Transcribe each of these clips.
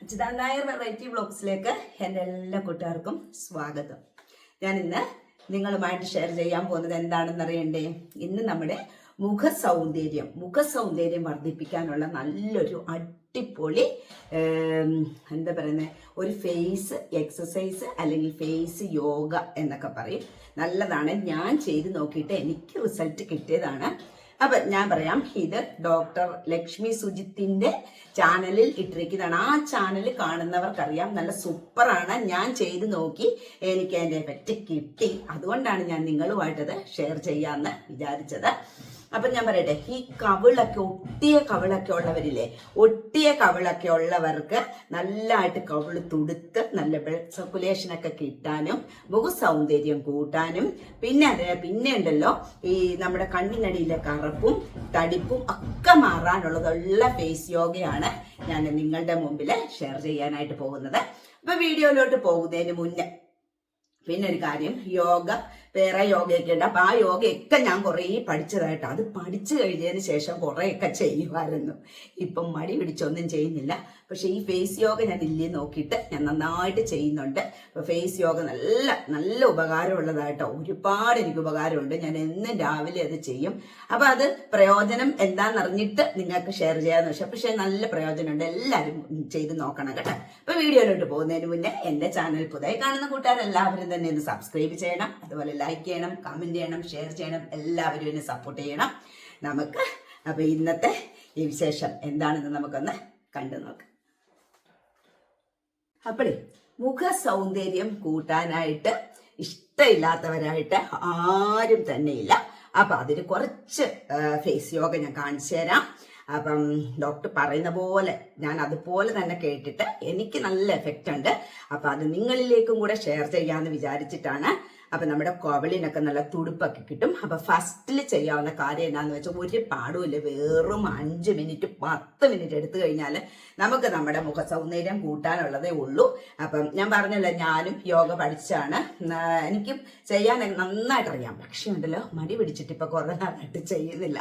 അച്യുതാ Nair variety വ്ളോഗ്സിലേക്ക് എന്റെ എല്ലാ കൂട്ടുകാർക്കും സ്വാഗതം. ഞാൻ ഇന്ന് നിങ്ങളുമായിട്ട് ഷെയർ ചെയ്യാൻ പോകുന്നത് എന്താണെന്ന് അറിയണ്ടേ? ഇന്ന് നമ്മുടെ മുഖ സൗന്ദര്യം മുഖ സൗന്ദര്യം വർദ്ധിപ്പിക്കാനുള്ള നല്ലൊരു അടിപൊളി എന്താ പറയുന്നത് ഒരു ഫേസ് എക്സസൈസ് അല്ലെങ്കിൽ ഫേസ് യോഗ എന്നൊക്കെ പറയും. നല്ലതാണ്. ഞാൻ ചെയ്ത് നോക്കിയിട്ട് എനിക്ക് റിസൾട്ട് കിട്ടിയതാണ്. അപ്പൊ ഞാൻ പറയാം ഇത് ഡോക്ടർ ലക്ഷ്മി സുജിത്തിന്റെ ചാനലിൽ ഇട്ടിരിക്കുന്നതാണ്. ആ ചാനൽ കാണുന്നവർക്കറിയാം നല്ല സൂപ്പറാണ് ഞാൻ ചെയ്ത് നോക്കി എനിക്ക് അതിന്റെ എഫക്റ്റ് കിട്ടി. അതുകൊണ്ടാണ് ഞാൻ നിങ്ങളുമായിട്ടത് ഷെയർ ചെയ്യാന്ന് വിചാരിച്ചത്. അപ്പൊ ഞാൻ പറയട്ടെ ഈ കവിളൊക്കെ ഒട്ടിയ കവിളൊക്കെ ഉള്ളവരില്ലേ ഒട്ടിയ കവിളൊക്കെ ഉള്ളവർക്ക് നല്ലതായിട്ട് കവിൾ തുടുത്ത് നല്ല ബ്ലഡ് സർക്കുലേഷൻ ഒക്കെ കിട്ടാനും ബഹു സൗന്ദര്യം കൂട്ടാനും പിന്നെ അത് പിന്നെ ഉണ്ടല്ലോ ഈ നമ്മുടെ കണ്ണിനടിയിലെ കറുപ്പും തടിപ്പും ഒക്കെ മാറാനുള്ളതുള്ള ഫേസ് യോഗയാണ് ഞാൻ നിങ്ങളുടെ മുമ്പിൽ ഷെയർ ചെയ്യാനായിട്ട് പോകുന്നത്. അപ്പൊ വീഡിയോയിലോട്ട് പോകുന്നതിന് മുന്നേ പിന്നെ ഒരു കാര്യം യോഗ വേറെ യോഗയൊക്കെ ഉണ്ട്. അപ്പൊ ആ യോഗയൊക്കെ ഞാൻ കുറേ പഠിച്ചതായിട്ട്. അത് പഠിച്ചു കഴിഞ്ഞതിന് ശേഷം കുറേയൊക്കെ ചെയ്യുമായിരുന്നു. ഇപ്പം മടി പിടിച്ചൊന്നും ചെയ്യുന്നില്ല. പക്ഷേ ഈ ഫേസ് യോഗ ഞാൻ ഇല്ലേ നോക്കിയിട്ട് ഞാൻ നന്നായിട്ട് ചെയ്യുന്നുണ്ട്. അപ്പൊ ഫേസ് യോഗ നല്ല നല്ല ഉപകാരമുള്ളതായിട്ടോ. ഒരുപാട് എനിക്ക് ഉപകാരമുണ്ട്. ഞാൻ എന്നും രാവിലെ അത് ചെയ്യും. അപ്പൊ അത് പ്രയോജനം എന്താണെന്നറിഞ്ഞിട്ട് നിങ്ങൾക്ക് ഷെയർ ചെയ്യാന്ന് വെച്ചാൽ പക്ഷേ നല്ല പ്രയോജനമുണ്ട്. എല്ലാവരും ചെയ്ത് നോക്കണം കേട്ടോ. അപ്പൊ വീഡിയോയിലോട്ട് പോകുന്നതിന് മുന്നേ എന്റെ ചാനൽ പുതിയ കാണുന്ന കൂട്ടുകാരെല്ലാവരും തന്നെ ഒന്ന് സബ്സ്ക്രൈബ് ചെയ്യണം. അതുപോലെ ലൈക്ക് ചെയ്യണം കമന്റ് ചെയ്യണം ഷെയർ ചെയ്യണം എല്ലാവരും എന്നെ സപ്പോർട്ട് ചെയ്യണം. നമുക്ക് അപ്പോൾ ഇന്നത്തെ ഈ വിശേഷം എന്താണെന്ന് നമുക്കൊന്ന് കണ്ടു നോക്കാം. അപ്പോഴേ മുഖ സൗന്ദര്യം കൂട്ടാനായിട്ട് ഇഷ്ടമില്ലാത്തവരായിട്ട് ആരും തന്നെയില്ല. അപ്പം അതിന് കുറച്ച് ഫേസ് യോഗ ഞാൻ കാണിച്ചു തരാം. അപ്പം ഡോക്ടർ പറയുന്ന പോലെ ഞാൻ അതുപോലെ തന്നെ കേട്ടിട്ട് എനിക്ക് നല്ല എഫക്റ്റ് ഉണ്ട്. അപ്പം അത് നിങ്ങളിലേക്കും കൂടെ ഷെയർ ചെയ്യാമെന്ന് വിചാരിച്ചിട്ടാണ് അപ്പൊ നമ്മുടെ കോവളിനൊക്കെ നല്ല തുടുപ്പൊക്കെ കിട്ടും. അപ്പൊ ഫസ്റ്റിൽ ചെയ്യാവുന്ന കാര്യം എന്നാന്ന് വെച്ചാൽ ഒരു പാടുമില്ല വെറും അഞ്ച് മിനിറ്റ് പത്ത് മിനിറ്റ് എടുത്തു കഴിഞ്ഞാൽ നമുക്ക് നമ്മുടെ മുഖ സൗന്ദര്യം കൂട്ടാനുള്ളതേ ഉള്ളൂ. അപ്പം ഞാൻ പറഞ്ഞല്ലോ ഞാനും യോഗ പഠിച്ചാണ്. എനിക്ക് ചെയ്യാൻ നന്നായിട്ട് അറിയാം. പക്ഷേ ഉണ്ടല്ലോ മടി പിടിച്ചിട്ട് ഇപ്പൊ കുറെ നാളായിട്ട് ചെയ്യുന്നില്ല.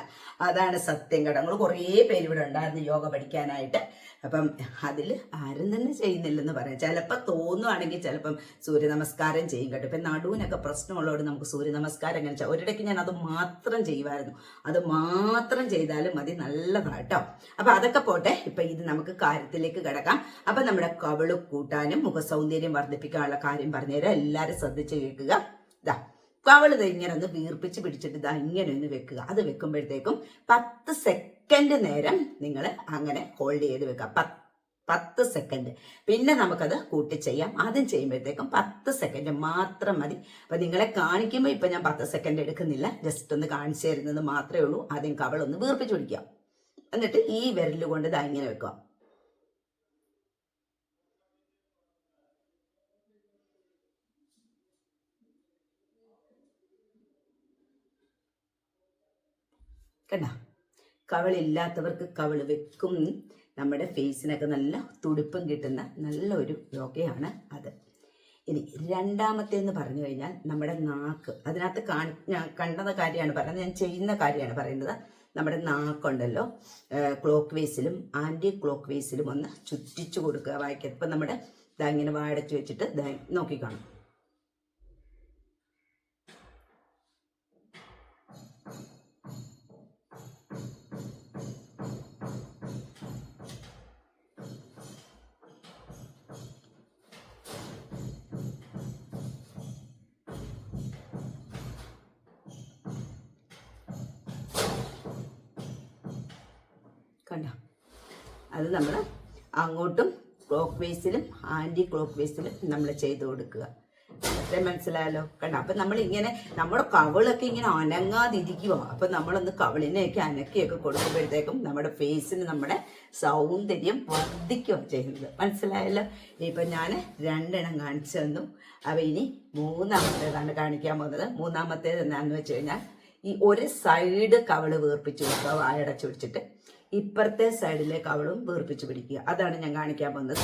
അതാണ് സത്യം. കേട്ടോ നമ്മൾ കുറേ പേര് ഇവിടെ ഉണ്ടായിരുന്നു യോഗ പഠിക്കാനായിട്ട്. അപ്പം അതിൽ ആരും തന്നെ ചെയ്യുന്നില്ലെന്ന് പറയാം. ചിലപ്പോൾ തോന്നുവാണെങ്കിൽ ചിലപ്പം സൂര്യ നമസ്കാരം ചെയ്യും കേട്ടോ. ഇപ്പം നടുവിനൊക്കെ പ്രശ്നമുള്ളതുകൊണ്ട് നമുക്ക് സൂര്യ നമസ്കാരം ചെയ്യാം ഒരിടയ്ക്ക് ഞാൻ അത് മാത്രം ചെയ്യുമായിരുന്നു. അത് മാത്രം ചെയ്താലും മതി നല്ലതാട്ടോ അപ്പം അതൊക്കെ പോട്ടെ. ഇപ്പം ഇത് നമുക്ക് കാര്യത്തിലേക്ക് കിടക്കാം. അപ്പം നമ്മുടെ കവൾ കൂട്ടാനും മുഖ സൗന്ദര്യം വർദ്ധിപ്പിക്കാനുള്ള കാര്യം പറഞ്ഞുതരാം എല്ലാവരും ശ്രദ്ധിച്ച് കേൾക്കുക. ഇതാ കവൾ ഇങ്ങനെ ഒന്ന് വീർപ്പിച്ച് പിടിച്ചിട്ട് ഇതാ ഇങ്ങനെ ഒന്ന് വെക്കുക. അത് വെക്കുമ്പോഴത്തേക്കും പത്ത് സെക്കൻഡ് നേരം നിങ്ങൾ അങ്ങനെ ഹോൾഡ് ചെയ്ത് വെക്കുക. പത്ത് പത്ത് സെക്കൻഡ് പിന്നെ നമുക്കത് കൂട്ടി ചെയ്യാം. ആദ്യം ചെയ്യുമ്പോഴത്തേക്കും പത്ത് സെക്കൻഡ് മാത്രം മതി. അപ്പൊ നിങ്ങളെ കാണിക്കുമ്പോൾ ഇപ്പൊ ഞാൻ പത്ത് സെക്കൻഡ് എടുക്കുന്നില്ല. ജസ്റ്റ് ഒന്ന് കാണിച്ചു തരുന്നത് മാത്രമേ ഉള്ളൂ. ആദ്യം കവളൊന്ന് വീർപ്പിച്ച് പിടിക്കുക. എന്നിട്ട് ഈ വിരൽ കൊണ്ട് ഇതാ ഇങ്ങനെ വെക്കുക. കണ്ട? കവളില്ലാത്തവർക്ക് കവൾ വെക്കും. നമ്മുടെ ഫേസിനൊക്കെ നല്ല തുടുപ്പം കിട്ടുന്ന നല്ലൊരു യോഗയാണ് അത്. ഇനി രണ്ടാമത്തേന്ന് പറഞ്ഞു കഴിഞ്ഞാൽ നമ്മുടെ നാക്ക്. അതിനകത്ത് കാ കണ്ടെന്ന കാര്യമാണ് പറയുന്നത്. ഞാൻ ചെയ്യുന്ന കാര്യമാണ് പറയുന്നത്. നമ്മുടെ നാക്കുണ്ടല്ലോ. ക്ലോക്ക് വേസിലും ആന്റി ക്ലോക്ക് വേസിലും ഒന്ന് ചുറ്റിച്ചു കൊടുക്കുക വായിക്കുക. ഇപ്പം നമ്മുടെ ഇതാ ഇങ്ങനെ വാടച്ചു വെച്ചിട്ട് നോക്കിക്കാണും. കണ്ട? അത് നമ്മൾ അങ്ങോട്ടും ക്ലോക്ക് വേസിലും ആന്റി ക്ലോക്ക് വേസിലും നമ്മൾ ചെയ്ത് കൊടുക്കുക. അത്രേ മനസ്സിലായല്ലോ? കണ്ട? അപ്പം നമ്മളിങ്ങനെ നമ്മുടെ കവളൊക്കെ ഇങ്ങനെ അനങ്ങാതിരിക്കുവോ. അപ്പം നമ്മളൊന്ന് കവളിനെയൊക്കെ അനക്കിയൊക്കെ കൊടുക്കുമ്പോഴത്തേക്കും നമ്മുടെ ഫേസിന് നമ്മുടെ സൗന്ദര്യം വർദ്ധിക്കുക ചെയ്യുന്നത്. മനസ്സിലായല്ലോ? ഇപ്പം ഞാൻ രണ്ടെണ്ണം കാണിച്ചു തന്നു. അപ്പം ഇനി മൂന്നാമത്തേതാണ് കാണിക്കാൻ പോകുന്നത്. മൂന്നാമത്തേത് എന്താണെന്ന് വെച്ച് കഴിഞ്ഞാൽ ഈ ഒരു സൈഡ് കവൾ വീർപ്പിച്ച് കൊടുക്കുക വായടച്ചു പിടിച്ചിട്ട്. ഇപ്പുറത്തെ സൈഡിലേക്ക് അവളും വീർപ്പിച്ച് പിടിക്കുക. അതാണ് ഞാൻ കാണിക്കാൻ പോകുന്നത്.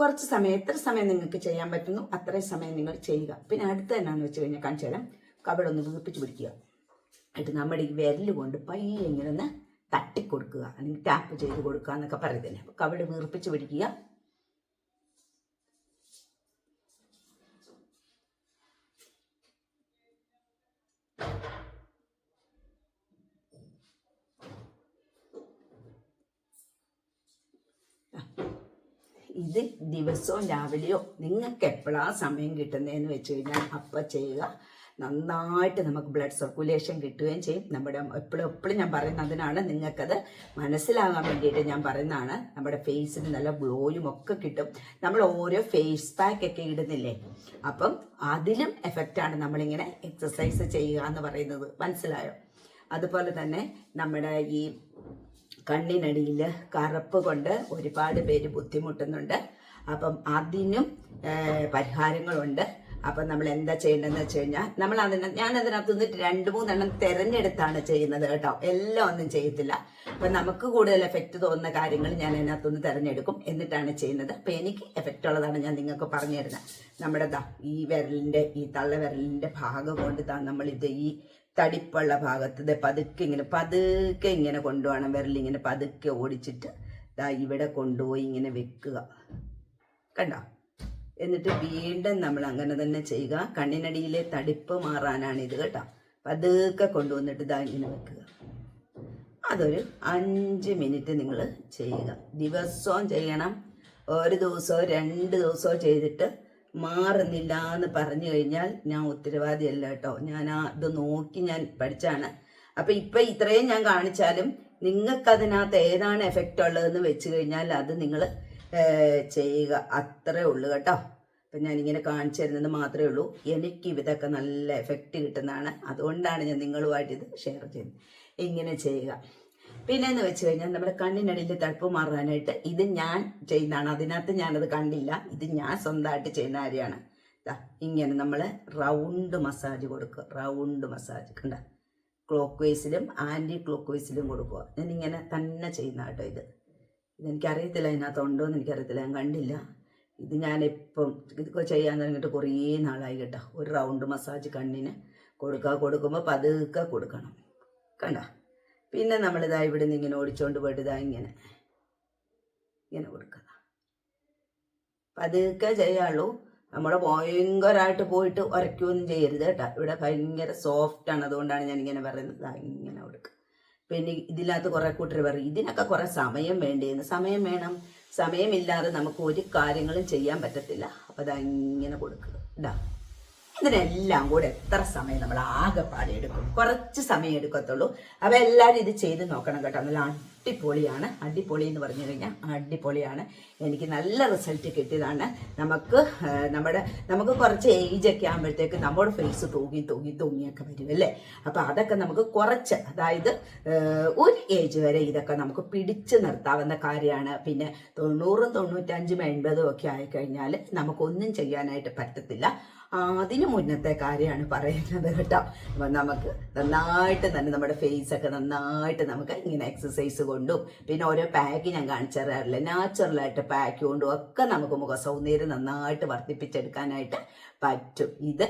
കുറച്ച് സമയം എത്ര സമയം നിങ്ങൾക്ക് ചെയ്യാൻ പറ്റുന്നു അത്രയും സമയം നിങ്ങൾ ചെയ്യുക. പിന്നെ അടുത്ത എന്നാന്ന് വെച്ച് കഴിഞ്ഞാൽ കാണിച്ചു തരാം കവിളൊന്ന് വീർപ്പിച്ച് പിടിക്കുക. എന്നിട്ട് നമ്മുടെ ഈ വിരൽ കൊണ്ട് പയ്യെ ഇങ്ങനെ ഒന്ന് തട്ടിക്കൊടുക്കുക. അല്ലെങ്കിൽ ടാപ്പ് ചെയ്ത് കൊടുക്കുക എന്നൊക്കെ പറയുന്നത് അപ്പോൾ വീർപ്പിച്ച് പിടിക്കുക. ഇത് ദിവസവും രാവിലെയോ നിങ്ങൾക്ക് എപ്പോഴാ സമയം കിട്ടുന്നതെന്ന് വെച്ച് കഴിഞ്ഞാൽ അപ്പം ചെയ്യുക. നന്നായിട്ട് നമുക്ക് ബ്ലഡ് സർക്കുലേഷൻ കിട്ടുകയും ചെയ്യും. നമ്മുടെ എപ്പോഴും എപ്പോഴും ഞാൻ പറയുന്നതിനാണ് നിങ്ങൾക്കത് മനസ്സിലാകാൻ വേണ്ടിയിട്ട് ഞാൻ പറയുന്നതാണ്. നമ്മുടെ ഫേസിന് നല്ല ഗ്ലോയും ഒക്കെ കിട്ടും. നമ്മൾ ഓരോ ഫേസ് പാക്ക് ഒക്കെ ഇടുന്നില്ലേ? അപ്പം അതിലും എഫക്റ്റാണ് നമ്മളിങ്ങനെ എക്സസൈസ് ചെയ്യുക എന്ന് പറയുന്നത്. മനസ്സിലായോ? അതുപോലെ തന്നെ നമ്മുടെ ഈ കണ്ണിനടിയിൽ കറുപ്പ് കൊണ്ട് ഒരുപാട് പേര് ബുദ്ധിമുട്ടുന്നുണ്ട്. അപ്പം അതിനും പരിഹാരങ്ങളുണ്ട്. അപ്പം നമ്മൾ എന്താ ചെയ്യേണ്ടതെന്ന് വെച്ച് കഴിഞ്ഞാൽ നമ്മൾ അതിന് ഞാൻ അതിനകത്ത് നിന്നിട്ട് രണ്ട് മൂന്നെണ്ണം തിരഞ്ഞെടുത്താണ് ചെയ്യുന്നത് കേട്ടോ. എല്ലാം ഒന്നും ചെയ്യത്തില്ല. അപ്പം നമുക്ക് കൂടുതൽ എഫക്റ്റ് തോന്നുന്ന കാര്യങ്ങൾ ഞാൻ അതിനകത്തുനിന്ന് തിരഞ്ഞെടുക്കും എന്നിട്ടാണ് ചെയ്യുന്നത്. അപ്പം എനിക്ക് എഫക്റ്റ് ഉള്ളതാണ് ഞാൻ നിങ്ങൾക്ക് പറഞ്ഞു തരുന്നത്. നമ്മുടെ ദാ ഈ വിരലിന്റെ ഈ തള്ള വിരലിന്റെ ഭാഗം കൊണ്ട് ദാ നമ്മളിത് ഈ തടിപ്പുള്ള ഭാഗത്ത്. ഇത് പതുക്കെ ഇങ്ങനെ പതുക്കെ ഇങ്ങനെ കൊണ്ടുപോകണം വിരലിങ്ങനെ പതുക്കെ ഓടിച്ചിട്ട്. ദാ ഇവിടെ കൊണ്ടുപോയി ഇങ്ങനെ വെക്കുക. കണ്ടോ? എന്നിട്ട് വീണ്ടും നമ്മൾ അങ്ങനെ തന്നെ ചെയ്യുക. കണ്ണിനടിയിലെ തടിപ്പ് മാറാനാണ് ഇത് കേട്ടോ. പതുക്കെ കൊണ്ടുവന്നിട്ട് ഇതാ ഇങ്ങനെ വെക്കുക. അതൊരു അഞ്ച് മിനിറ്റ് നിങ്ങൾ ചെയ്യുക. ദിവസവും ചെയ്യണം. ഒരു ദിവസമോ രണ്ട് ദിവസമോ ചെയ്തിട്ട് മാറുന്നില്ല എന്ന് പറഞ്ഞു കഴിഞ്ഞാൽ ഞാൻ ഉത്തരവാദിയല്ല കേട്ടോ. ഞാൻ ആ ഇത് നോക്കി ഞാൻ പഠിച്ചാണ്. അപ്പം ഇപ്പം ഇത്രയും ഞാൻ കാണിച്ചാലും നിങ്ങൾക്കതിനകത്ത് ഏതാണ് എഫക്റ്റ് ഉള്ളതെന്ന് വെച്ച് കഴിഞ്ഞാൽ അത് നിങ്ങൾ ചെയ്യുക. അത്രേ ഉള്ളൂ കേട്ടോ. ഞാൻ ഇങ്ങനെ കാണിച്ചു തരുന്നത് മാത്രമേ ഉള്ളൂ. എനിക്ക് ഇതൊക്കെ നല്ല എഫക്റ്റ് കിട്ടുന്നതാണ്. അതുകൊണ്ടാണ് ഞാൻ നിങ്ങളുമായിട്ട് ഇത് ഷെയർ ചെയ്യുന്നത്. ഇങ്ങനെ ചെയ്യുക. പിന്നെ എന്ന് വെച്ച് കഴിഞ്ഞാൽ നമ്മുടെ കണ്ണിനടിയിൽ തടുപ്പ് മാറാനായിട്ട് ഇത് ഞാൻ ചെയ്യുന്നതാണ്. അതിനകത്ത് ഞാനത് കണ്ടില്ല. ഇത് ഞാൻ സ്വന്തമായിട്ട് ചെയ്യുന്ന കാര്യമാണ്. ഇങ്ങനെ നമ്മൾ റൗണ്ട് മസാജ് കൊടുക്കുക. Round massage. കണ്ട? ക്ലോക്ക് വൈസിലും ആന്റി ക്ലോക്ക് വൈസിലും കൊടുക്കുക. ഞാനിങ്ങനെ തന്നെ ചെയ്യുന്ന കേട്ടോ ഇത്. ഇതെനിക്കറിയത്തില്ല അതിനകത്ത് ഉണ്ടോ എന്ന് എനിക്കറിയത്തില്ല. ഞാൻ കണ്ടില്ല. ഇത് ഞാൻ ഇപ്പം ഇതൊക്കെ ചെയ്യാൻ തുടങ്ങിയിട്ട് കുറേ നാളായി കേട്ടോ. ഒരു റൗണ്ട് മസാജ് കണ്ണിന് കൊടുക്കുക. കൊടുക്കുമ്പോൾ പതുക്കെ കൊടുക്കണം. കണ്ട? പിന്നെ നമ്മളിതാ ഇവിടെ നിന്ന് ഇങ്ങനെ ഓടിച്ചോണ്ട് പോയിട്ട് ഇതാ ഇങ്ങനെ. ഇങ്ങനെ കൊടുക്കുക പതുക്കെ ചെയ്യാള്ളൂ. നമ്മൾ ഭയങ്കരമായിട്ട് പോയിട്ട് ഉരയ്ക്കുകയൊന്നും ചെയ്യരുത് കേട്ടോ. ഇവിടെ ഭയങ്കര സോഫ്റ്റ് ആണ്. അതുകൊണ്ടാണ് ഞാൻ ഇങ്ങനെ പറയുന്നത് ഇങ്ങനെ കൊടുക്കുക പിന്നെ ഇതിനകത്ത് കുറെ കൂട്ടർ പറയും ഇതിനൊക്കെ കുറെ സമയം വേണ്ടിയിരുന്നു സമയം വേണം. സമയമില്ലാതെ നമുക്ക് ഒരു കാര്യങ്ങളും ചെയ്യാൻ പറ്റത്തില്ല. അപ്പോൾ ഇങ്ങനെ കൊടുക്കുക ഇതാ ഇതിനെല്ലാം കൂടെ എത്ര സമയം നമ്മൾ ആകെപ്പാടെ എടുക്കും കുറച്ച് സമയം എടുക്കത്തുള്ളൂ. അപ്പോൾ എല്ലാവരും ഇത് ചെയ്ത് നോക്കണം കേട്ടോ. നല്ല അടിപൊളിയാണ്. അടിപൊളി എന്ന് പറഞ്ഞു കഴിഞ്ഞാൽ അടിപൊളിയാണ്. എനിക്ക് നല്ല റിസൾട്ട് കിട്ടിയതാണ്. നമുക്ക് നമ്മുടെ നമുക്ക് കുറച്ച് ഏജ് ഒക്കെ ആകുമ്പോഴത്തേക്ക് നമ്മുടെ ഫേസ് തൂങ്ങി തൂങ്ങി തൂങ്ങിയൊക്കെ വരും അല്ലേ? അപ്പോൾ അതൊക്കെ നമുക്ക് കുറച്ച് അതായത് ഒരു ഏജ് വരെ ഇതൊക്കെ നമുക്ക് പിടിച്ചു നിർത്താവുന്ന കാര്യമാണ്. പിന്നെ തൊണ്ണൂറും തൊണ്ണൂറ്റഞ്ചും എൺപതും ഒക്കെ ആയിക്കഴിഞ്ഞാൽ നമുക്കൊന്നും ചെയ്യാനായിട്ട് പറ്റത്തില്ല. അതിന് മുന്നത്തെ കാര്യമാണ് പറയുന്നത് കേട്ടോ. അപ്പം നമുക്ക് നന്നായിട്ട് തന്നെ നമ്മുടെ ഫേസ് ഒക്കെ നന്നായിട്ട് നമുക്ക് ഇങ്ങനെ എക്സസൈസ് കൊണ്ടും പിന്നെ ഓരോ പാക്ക് ഞാൻ കാണിച്ചു തരാറില്ല? നാച്ചുറലായിട്ട് പാക്ക് കൊണ്ടും ഒക്കെ നമുക്ക് മുഖ സൗന്ദര്യം നന്നായിട്ട് വർദ്ധിപ്പിച്ചെടുക്കാനായിട്ട് പറ്റും. ഇത്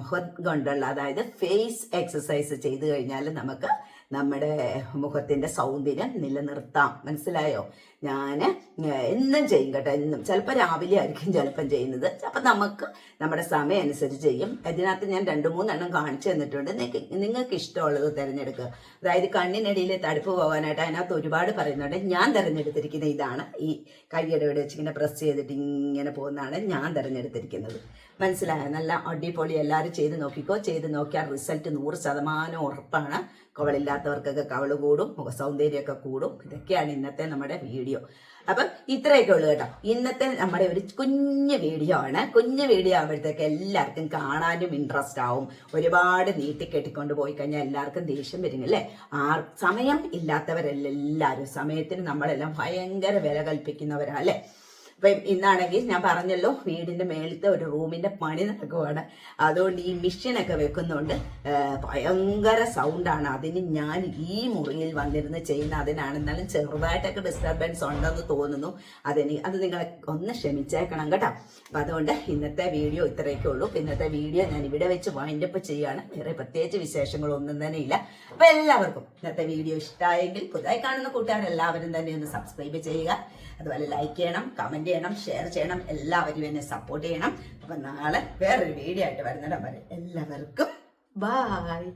മുഖം കൊണ്ടുള്ള അതായത് ഫേസ് എക്സസൈസ് ചെയ്ത് കഴിഞ്ഞാൽ നമുക്ക് നമ്മുടെ മുഖത്തിന്റെ സൗന്ദര്യം നിലനിർത്താം. മനസ്സിലായോ? ഞാൻ എന്നും ചെയ്യും കേട്ടോ എന്നും. ചിലപ്പോൾ രാവിലെ ആയിരിക്കും ചിലപ്പം ചെയ്യുന്നത്. അപ്പം നമുക്ക് നമ്മുടെ സമയം അനുസരിച്ച് ചെയ്യും. ഇതിനകത്ത് ഞാൻ രണ്ട് മൂന്നെണ്ണം കാണിച്ചു തന്നിട്ടുണ്ട്. നിങ്ങൾക്ക് നിങ്ങൾക്ക് ഇഷ്ടമുള്ളത് തിരഞ്ഞെടുക്കുക. അതായത് കണ്ണിനടിയിൽ തടുപ്പ് പോകാനായിട്ട് അതിനകത്ത് ഒരുപാട് പറയുന്നുണ്ട്. ഞാൻ തിരഞ്ഞെടുത്തിരിക്കുന്ന ഇതാണ്. ഈ കൈയ്യടവിടെ ഇവിടെ വെച്ച് ഇങ്ങനെ പ്രസ് ചെയ്തിട്ട് ഇങ്ങനെ പോകുന്നതാണ് ഞാൻ തിരഞ്ഞെടുത്തിരിക്കുന്നത്. മനസ്സിലായോ? നല്ല അടിപൊളി എല്ലാവരും ചെയ്ത് നോക്കിക്കോ. ചെയ്ത് നോക്കിയാൽ റിസൾട്ട് നൂറ് ശതമാനം ഉറപ്പാണ്. കവളില്ലാത്തവർക്കൊക്കെ കവൾ കൂടും മുഖ സൗന്ദര്യമൊക്കെ കൂടും. ഇതൊക്കെയാണ് ഇന്നത്തെ നമ്മുടെ വീഡിയോ. അപ്പം ഇത്രയൊക്കെ ഉള്ളു കേട്ടോ. ഇന്നത്തെ നമ്മുടെ ഒരു കുഞ്ഞു വീഡിയോ ആണ്. കുഞ്ഞു വീഡിയോ ആകുമ്പോഴത്തേക്ക് എല്ലാവർക്കും കാണാനും ഇൻട്രസ്റ്റ് ആവും. ഒരുപാട് നീട്ടിക്കെട്ടിക്കൊണ്ട് പോയി കഴിഞ്ഞാൽ എല്ലാവർക്കും ദേഷ്യം വരും അല്ലേ? ആ സമയം ഇല്ലാത്തവരല്ല എല്ലാവരും സമയത്തിന് നമ്മളെല്ലാം ഭയങ്കര വില കൽപ്പിക്കുന്നവരാ അല്ലേ? അപ്പം ഇന്നാണെങ്കിൽ ഞാൻ പറഞ്ഞല്ലോ വീടിന്റെ മേളത്തെ ഒരു റൂമിന്റെ പണി നടക്കുവാണ്. അതുകൊണ്ട് ഈ മിഷീനൊക്കെ വെക്കുന്നുണ്ട് ഭയങ്കര സൗണ്ടാണ്. അതിന് ഞാൻ ഈ മുറിയിൽ വന്നിരുന്ന് ചെയ്യുന്ന അതിനാണ് എന്നാലും ചെറുതായിട്ടൊക്കെ ഡിസ്റ്റർബൻസ് ഉണ്ടെന്ന് തോന്നുന്നു. അതിന് അത് നിങ്ങളെ ഒന്ന് ക്ഷമിച്ചേക്കണം കേട്ടോ. അപ്പം അതുകൊണ്ട് ഇന്നത്തെ വീഡിയോ ഇത്രയൊക്കെ ഉള്ളൂ. ഇന്നത്തെ വീഡിയോ ഞാൻ ഇവിടെ വെച്ച് വൈൻഡപ്പ് ചെയ്യുകയാണ്. വേറെ പ്രത്യേകിച്ച് വിശേഷങ്ങളൊന്നും തന്നെ ഇല്ല. അപ്പം എല്ലാവർക്കും ഇന്നത്തെ വീഡിയോ ഇഷ്ടമായെങ്കിൽ പുതുതായി കാണുന്ന കൂട്ടുകാരെല്ലാവരും തന്നെ ഒന്ന് സബ്സ്ക്രൈബ് ചെയ്യുക. അതുപോലെ ലൈക്ക് ചെയ്യണം ചെയ്യണം ഷെയർ ചെയ്യണം എല്ലാവരും എന്നെ സപ്പോർട്ട് ചെയ്യണം. അപ്പം നാളെ വേറൊരു വീഡിയോ ആയിട്ട് വരുന്നിടം വരെ എല്ലാവർക്കും ബായ്